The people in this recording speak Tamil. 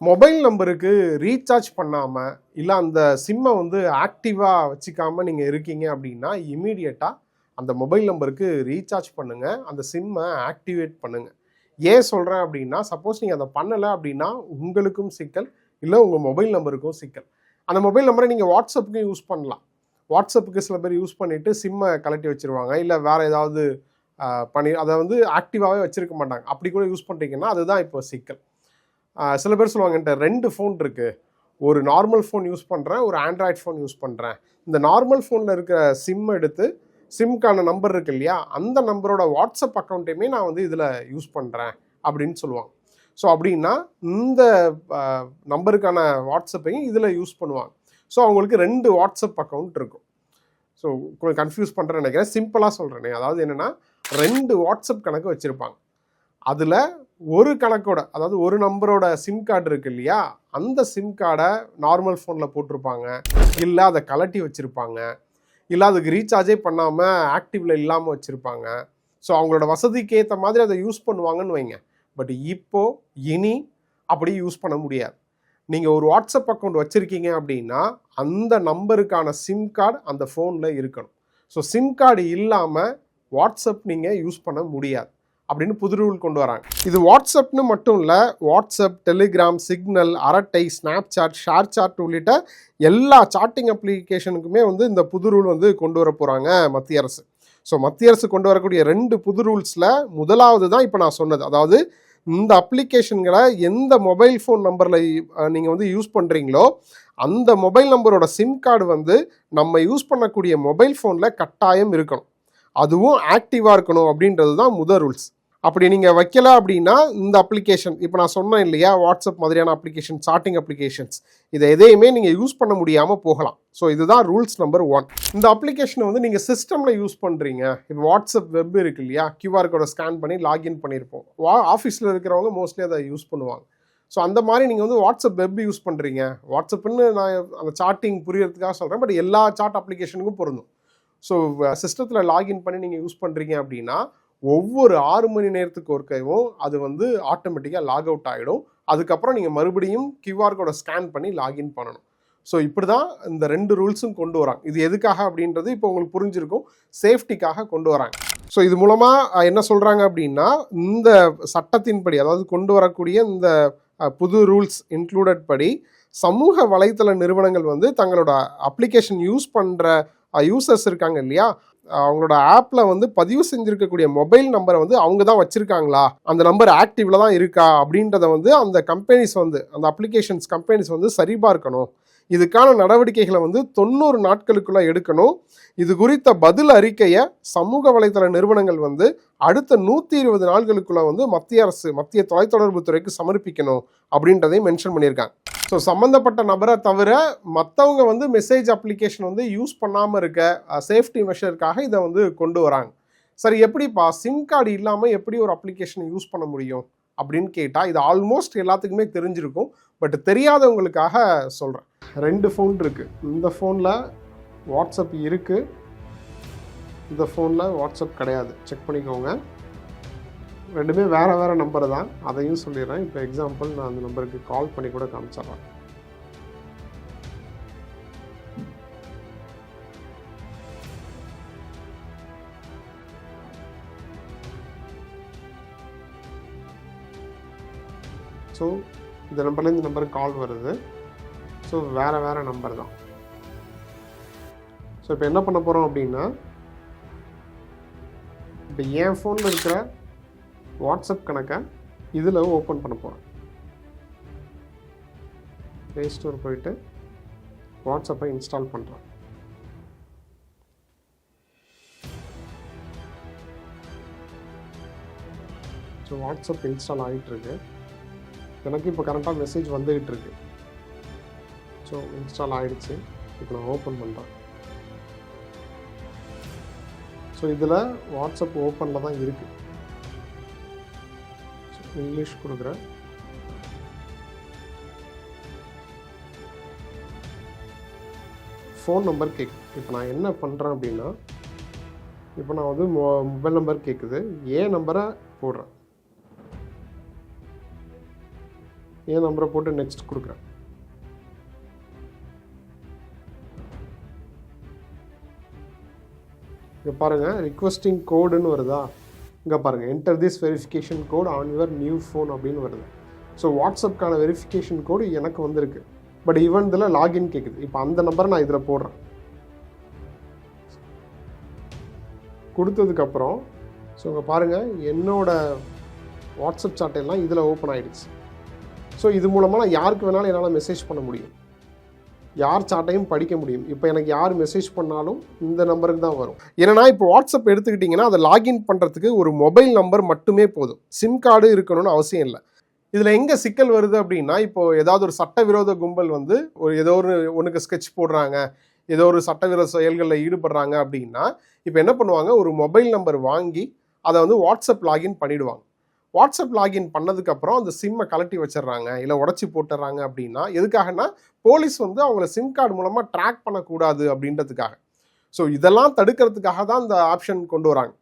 மொபைல் நம்பருக்கு ரீசார்ஜ் பண்ணாமல் இல்லை அந்த சிம்மை வந்து ஆக்டிவாக வச்சுக்காமல் நீங்கள் இருக்கீங்க அப்படின்னா இமீடியட்டாக அந்த மொபைல் நம்பருக்கு ரீசார்ஜ் பண்ணுங்கள் அந்த சிம்மை ஆக்டிவேட் பண்ணுங்கள் ஏன் சொல்கிறேன் அப்படின்னா சப்போஸ் நீங்கள் அதை பண்ணலை அப்படின்னா உங்களுக்கும் சிக்கல் இல்லை உங்கள் மொபைல் நம்பருக்கும் சிக்கல். அந்த மொபைல் நம்பரை நீங்கள் வாட்ஸ்அப்புக்கும் யூஸ் பண்ணலாம். வாட்ஸ்அப்புக்கு சில பேர் யூஸ் பண்ணிவிட்டு சிம்மை கலட்டி வச்சுருவாங்க. இல்லை வேறு ஏதாவது பண்ணி அதை வந்து ஆக்டிவாகவே வச்சுருக்க மாட்டாங்க. அப்படி கூட யூஸ் பண்ணுறீங்கன்னா அதுதான் இப்போ சிக்கல். சில பேர் சொல்லுவாங்க என்கிட்ட ரெண்டு ஃபோன் இருக்குது ஒரு நார்மல் ஃபோன் யூஸ் பண்ணுறேன் ஒரு ஆண்ட்ராய்ட் ஃபோன் யூஸ் பண்ணுறேன் இந்த நார்மல் ஃபோனில் இருக்கிற சிம் எடுத்து சிம்க்கான நம்பர் இருக்கு இல்லையா அந்த நம்பரோட வாட்ஸ்அப் அக்கௌண்ட்டையுமே நான் வந்து இதில் யூஸ் பண்ணுறேன் அப்படின்னு சொல்லுவாங்க. ஸோ அப்படின்னா இந்த நம்பருக்கான வாட்ஸ்அப்பையும் இதில் யூஸ் பண்ணுவாங்க. ஸோ அவங்களுக்கு ரெண்டு வாட்ஸ்அப் அக்கௌண்ட் இருக்கும். ஸோ கொஞ்சம் கன்ஃபியூஸ் பண்ணுறேன்னு நினைக்கிறேன். சிம்பிளாக சொல்கிறேனே அதாவது என்னென்னா ரெண்டு வாட்ஸ்அப் கணக்கு வச்சுருப்பாங்க. அதில் ஒரு கணக்கோட அதாவது ஒரு நம்பரோட சிம் கார்டு இருக்கு இல்லையா? அந்த சிம் கார்டை நார்மல் ஃபோனில் போட்டிருப்பாங்க. இல்லை அதை கலட்டி வச்சுருப்பாங்க. இல்லை அதுக்கு ரீசார்ஜே பண்ணாமல் ஆக்டிவில் இல்லாமல் வச்சுருப்பாங்க. ஸோ அவங்களோட வசதிக்கு ஏற்ற மாதிரி அதை யூஸ் பண்ணுவாங்கன்னு வைங்க. பட் இப்போ இனி அப்படி யூஸ் பண்ண முடியாது. நீங்கள் ஒரு வாட்ஸ்அப் அக்கௌண்ட் வச்சுருக்கீங்க அப்படின்னா அந்த நம்பருக்கான சிம் கார்டு அந்த ஃபோனில் இருக்கணும். ஸோ சிம் கார்டு இல்லாமல் வாட்ஸ்அப் நீங்கள் யூஸ் பண்ண முடியாது. அப்படின்னு புது ரூல் கொண்டு வராங்க. இது வாட்ஸ்அப்னு மட்டும் இல்லை WhatsApp Telegram Signal Arattai Snapchat ShareChat உள்ளிட்ட எல்லா சாட்டிங் அப்ளிகேஷனுக்குமே வந்து இந்த புது ரூல் வந்து கொண்டு வர போகிறாங்க மத்திய அரசு. ஸோ மத்திய அரசு கொண்டு வரக்கூடிய ரெண்டு புது ரூல்ஸில் முதலாவது தான் இப்போ நான் சொன்னது. அதாவது இந்த அப்ளிகேஷன்களை எந்த மொபைல் ஃபோன் நம்பரில் நீங்கள் வந்து யூஸ் பண்ணுறீங்களோ அந்த மொபைல் நம்பரோட சிம் கார்டு வந்து நம்ம யூஸ் பண்ணக்கூடிய மொபைல் ஃபோனில் கட்டாயம் இருக்கணும். அதுவும் ஆக்டிவாக இருக்கணும் அப்படின்றது தான் முதல் ரூல்ஸ். அப்படி நீங்கள் வைக்கல அப்படின்னா இந்த அப்ளிகேஷன் இப்போ நான் சொன்னேன் இல்லையா வாட்ஸ்அப் மாதிரியான அப்ளிகேஷன் சாட்டிங் அப்ளிகேஷன்ஸ் இதை எதையுமே நீங்கள் யூஸ் பண்ண முடியாமல் போகலாம். ஸோ இதுதான் ரூல்ஸ் நம்பர் ஒன் இந்த அப்ளிகேஷனை வந்து நீங்கள் சிஸ்டமில் யூஸ் பண்ணுறீங்க இப்போ வாட்ஸ்அப் வெப் இருக்கு இல்லையா கியூஆர் கோடை ஸ்கேன் பண்ணி லாகின் பண்ணியிருப்போம். வா ஆஃபீஸில் இருக்கிறவங்க மோஸ்ட்லி அதை யூஸ் பண்ணுவாங்க. ஸோ அந்த மாதிரி நீங்கள் வந்து வாட்ஸ்அப் வெப் யூஸ் பண்ணுறீங்க வாட்ஸ்அப்புன்னு நான் அந்த சாட்டிங் புரியறதுக்காக சொல்கிறேன் பட் எல்லா சாட் அப்ளிகேஷனுக்கும் பொருந்தும். ஸோ சிஸ்டத்தில் லாகின் பண்ணி நீங்கள் யூஸ் பண்ணுறீங்க அப்படின்னா ஒவ்வொரு ஆறு மணி நேரத்துக்கு ஒருக்கையும் அது வந்து ஆட்டோமேட்டிக்காக லாக் அவுட் ஆகிடும் அதுக்கப்புறம் நீங்கள் மறுபடியும் கியூஆர் கோடை ஸ்கேன் பண்ணி லாகின் பண்ணணும். ஸோ இப்படி தான் இந்த ரெண்டு ரூல்ஸும் கொண்டு வராங்க. இது எதுக்காக அப்படின்றது இப்போ உங்களுக்கு புரிஞ்சிருக்கும். சேஃப்டிக்காக கொண்டு வராங்க. ஸோ இது மூலமாக என்ன சொல்கிறாங்க அப்படின்னா இந்த சட்டத்தின்படி அதாவது கொண்டு வரக்கூடிய இந்த புது ரூல்ஸ் இன்க்ளூடட் படி சமூக வலைத்தள நிறுவனங்கள் வந்து தங்களோட அப்ளிகேஷன் யூஸ் பண்ணுற யூசர்ஸ் இருக்காங்க இல்லையா? அவங்களோட ஆப்பில் வந்து பதிவு செஞ்சுருக்கக்கூடிய மொபைல் நம்பரை வந்து அவங்க தான் வச்சுருக்காங்களா? அந்த நம்பர் ஆக்டிவில் தான் இருக்கா? அப்படின்றத வந்து அந்த கம்பெனிஸ் வந்து அந்த அப்ளிகேஷன்ஸ் கம்பெனிஸ் வந்து சரிபார்க்கணும் இதுக்கான நடவடிக்கைகளை வந்து தொண்ணூறு நாட்களுக்குள்ளே எடுக்கணும். இது குறித்த பதில் அறிக்கையை சமூக வலைதள நிறுவனங்கள் வந்து அடுத்த நூற்றி இருபது நாட்களுக்குள்ளே வந்து மத்திய அரசு மத்திய தொலைத்தொடர்பு துறைக்கு சமர்ப்பிக்கணும் அப்படின்றதையும் மென்ஷன் பண்ணியிருக்காங்க. ஸோ சம்மந்தப்பட்ட நபரை தவிர மற்றவங்க வந்து மெசேஜ் அப்ளிகேஷன் வந்து யூஸ் பண்ணாமல் இருக்க சேஃப்டி மெஷருக்காக இதை வந்து கொண்டு வராங்க. சரி எப்படிப்பா? சிம் கார்டு இல்லாமல் எப்படி ஒரு அப்ளிகேஷனை யூஸ் பண்ண முடியும் அப்படின்னு கேட்டால் இது ஆல்மோஸ்ட் எல்லாத்துக்குமே தெரிஞ்சிருக்கும். பட் தெரியாதவங்களுக்காக சொல்கிறேன் ரெண்டு ஃபோன் இருக்குது இந்த ஃபோனில் வாட்ஸ்அப் இருக்குது இந்த ஃபோனில் வாட்ஸ்அப் கிடையாது. செக் பண்ணிக்கோங்க. ரெண்டுமே வேறு வேறு நம்பர் தான். அதையும் சொல்லிடுறேன். இப்போ எக்ஸாம்பிள் நான் அந்த நம்பருக்கு கால் பண்ணி கூட காமிச்சிடுறேன். ஸோ இந்த நம்பர்லேருந்து இந்த நம்பருக்கு கால் வருது. ஸோ வேறு வேறு நம்பர் தான். ஸோ இப்போ என்ன பண்ண போகிறோம் அப்படின்னா இப்போ என் ஃபோனில் இருக்கிற வாட்ஸ்அப் கணக்கை இதில் ஓப்பன் பண்ண போகிறேன் ப்ளே ஸ்டோர் போயிட்டு வாட்ஸ்அப்பை இன்ஸ்டால் பண்ணுறேன் ஸோ வாட்ஸ்அப் இன்ஸ்டால் ஆகிட்டுருக்கு எனக்கு இப்போ கரெக்டாக மெசேஜ் வந்துக்கிட்டு இருக்கு ஸோ இன்ஸ்டால் ஆகிடுச்சு இப்போ நான் ஓப்பன் பண்ணுறேன் ஸோ இதில் வாட்ஸ்அப் ஓப்பனில் தான் இருக்குது இங்கிலீஷ் கொடுக்குறேன் ஃபோன் நம்பர் கேக் இப்போ நான் என்ன பண்ணுறேன் அப்படின்னா இப்போ நான் வந்து மொ மொபைல் நம்பர் கேட்குது ஏன் நம்பரை போடுறேன். ஏன் நம்பரை போட்டு நெக்ஸ்ட் கொடுக்குறேன். இங்கே பாருங்கள் ரிக்வஸ்டிங் கோடுன்னு வருதா? இங்கே பாருங்கள் enter this verification code on your new phone அப்படின்னு வருது. ஸோ வாட்ஸ்அப்க்கான வெரிஃபிகேஷன் கோடு எனக்கு வந்திருக்கு. பட் ஈவன் இதில் லாகின் கேட்குது இப்போ அந்த நம்பரை நான் இதில் போடுறேன். கொடுத்ததுக்கப்புறம் ஸோ இங்கே பாருங்கள் என்னோட வாட்ஸ்அப் சாட்டையெல்லாம் எல்லாம் இதில் ஓப்பன் ஆகிடுச்சு ஸோ இது மூலமாக நான் யாருக்கு வேணாலும் என்னால் மெசேஜ் பண்ண முடியும். யார் சாட்டையும் படிக்க முடியும். இப்போ எனக்கு யார் மெசேஜ் பண்ணாலும் இந்த நம்பருக்கு தான் வரும். ஏன்னா இப்போ வாட்ஸ்அப் எடுத்துக்கிட்டிங்கன்னா அதை லாகின் பண்ணுறதுக்கு ஒரு மொபைல் நம்பர் மட்டுமே போதும். சிம் கார்டு இருக்கணும்னு அவசியம் இல்லை. இதில் எங்கே சிக்கல் வருது அப்படின்னா இப்போ ஏதாவது ஒரு சட்டவிரோத கும்பல் வந்து ஒரு ஏதோ ஒரு ஒன்றுக்கு ஸ்கெட்ச் போடுறாங்க ஏதோ ஒரு சட்டவிரோத செயல்களில் ஈடுபடுறாங்க அப்படின்னா இப்போ என்ன பண்ணுவாங்க? ஒரு மொபைல் நம்பர் வாங்கி அதை வந்து வாட்ஸ்அப் லாகின் பண்ணிவிடுவாங்க வாட்ஸ்அப் லாகின் பண்ணதுக்கப்புறம் அந்த சிம்மை கலட்டி வச்சிடுறாங்க இல்லை உடச்சி போட்டுறாங்க அப்படின்னா எதுக்காகனா போலீஸ் வந்து அவங்கள சிம் கார்டு மூலமாக ட்ராக் பண்ணக்கூடாது அப்படின்றதுக்காக. ஸோ இதெல்லாம் தடுக்கிறதுக்காக தான் இந்த ஆப்ஷன் கொண்டு வராங்க.